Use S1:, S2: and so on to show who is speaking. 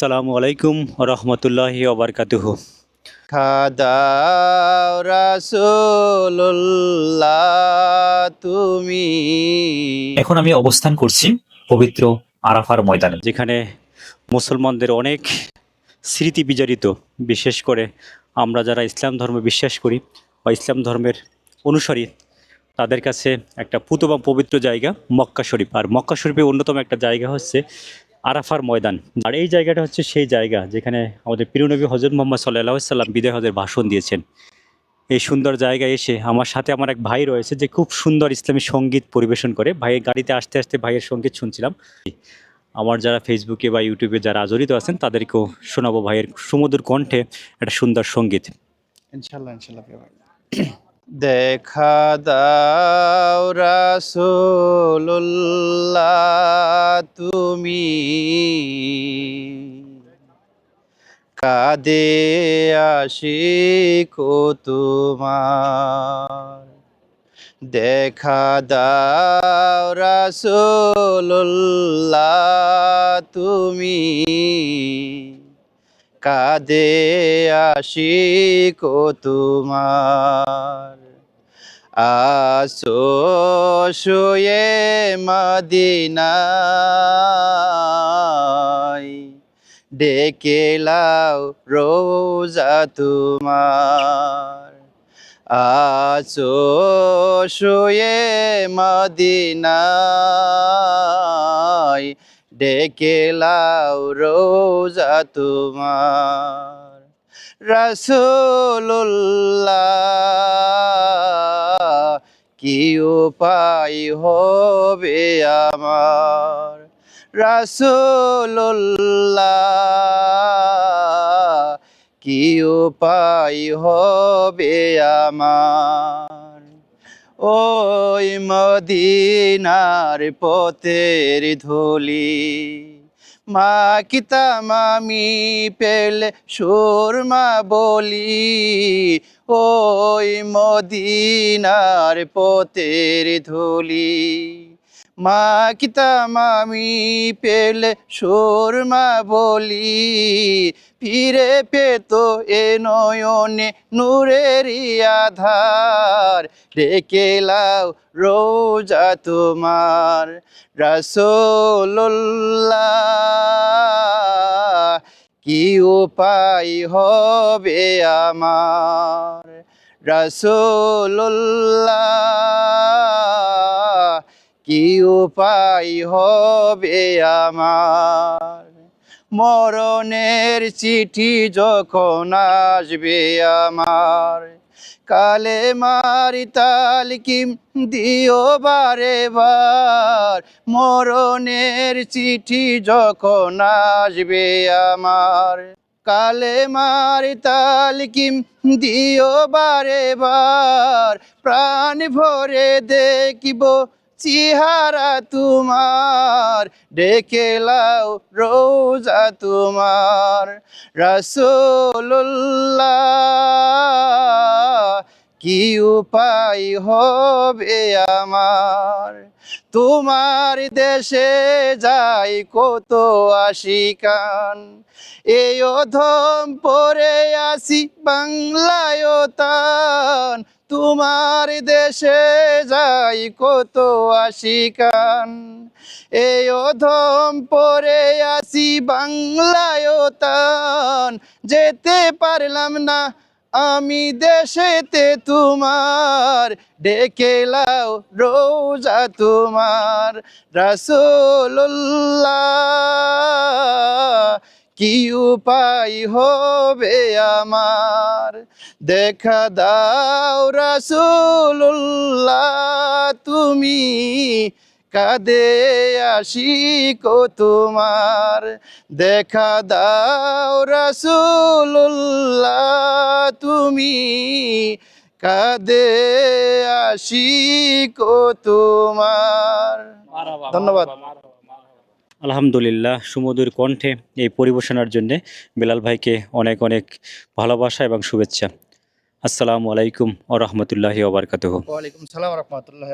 S1: আসসালামু আলাইকুম রহমতুল্লাহি ওবরকাতুহ।
S2: খাদাও রাসূলুল্লাহ তুমি
S3: এখন আমি অবস্থান করছি পবিত্র আরাফার ময়দানে।
S1: যেখানে মুসলমানদের অনেক স্মৃতি বিজড়িত বিশেষ করে আমরা যারা ইসলাম ধর্ম বিশ্বাস করি বা ইসলাম ধর্মের অনুসারী তাদের কাছে একটা পুত বা পবিত্র জায়গা মক্কা শরীফ। আর মক্কা শরীফের অন্যতম একটা জায়গা হচ্ছে আরাফার ময়দান। আর এই জায়গাটা হচ্ছে সেই জায়গা যেখানে আমাদের প্রিয়নবী হজরত মোহাম্মদ সাল্লাহ সাল্লাম বিদায় হজের ভাষণ দিয়েছেন। এই সুন্দর জায়গায় এসে আমার সাথে আমার এক ভাই রয়েছে যে খুব সুন্দর ইসলামী সংগীত পরিবেশন করে। ভাইয়ের গাড়িতে আসতে আসতে ভাইয়ের সংগীত শুনছিলাম। আমার যারা ফেসবুকে বা ইউটিউবে যারা জড়িত আছেন, তাদেরকেও শোনাবো ভাইয়ের সুমধুর কণ্ঠে একটা সুন্দর
S2: সংগীত। প্রিয় ভাই। দেখা দাও রাসূলুল্লাহ। তুমি। কাদে আশিক তোমার। দেখা দাও রাসূলুল্লাহ তুমি। কাদে আশিক তোমার। আসো, শুয়ে মদিনায়। ডেকে লাও রোজা তোমার। আসো, শুয়ে মদিনায়। ডেকে লাও রোজা তোমার। রসুল্লাহ কি উপায় হবে আমার? রসুল্লাহ কি উপায় হবে আমার? ওই মদিনার পথের ধুলি মা কিতাম আমি পেলে সুরমা বলি ওই মদিনার পথের ধুলি। মা কিতাম আমি পেলে সুরমা বলি, ফিরে পেত এ নয়নে নূরেরই আধার। রেখে লাও রোজা তোমার রসোল্লাহ কি উপায় হবে আমার? রসোল্লাহ কি উপায় হবে আমার? মরণের চিঠি যখন আসবে আমার কালে মারি তালকিম দিও বারে বার মরণের চিঠি যখন আসবে আমার কালে মারি তালকিম দিও বারে বার প্রাণ ভরে দেখিব চেহারা তোমার, ডেকে লাও রোজা তোমার। রসোল্লাহ কি উপায় হবে আমার? তোমার দেশে যাই কত আশিকান। এই অধম পরে আসি বাংলায় তান। তোমার দেশে যাই কত আশিকান। এই অধম পরে আসি বাংলায় তান। যেতে পারলাম না আমি দেশেতে তোমার। ডেকে লাও রোজা তোমার। রসোল্লাহ কি উপায় হবে আমার? দেখা দাও রাসূলুল্লাহ তুমি কাদে আশিক তোমার। দেখা দাও রাসূলুল্লাহ তুমি কাদে আশিক তোমার। ধন্যবাদ।
S1: আলহামদুলিল্লাহ, সুমধুর কণ্ঠে এই পরিবেশনার জন্যে বেলাল ভাইকে অনেক অনেক ভালোবাসা এবং শুভেচ্ছা। আসসালামু আলাইকুম ও রহমতুল্লাহি ওবরকাতুহ
S2: ওয়ালাইকুম সালাম রহমতুল্লাহ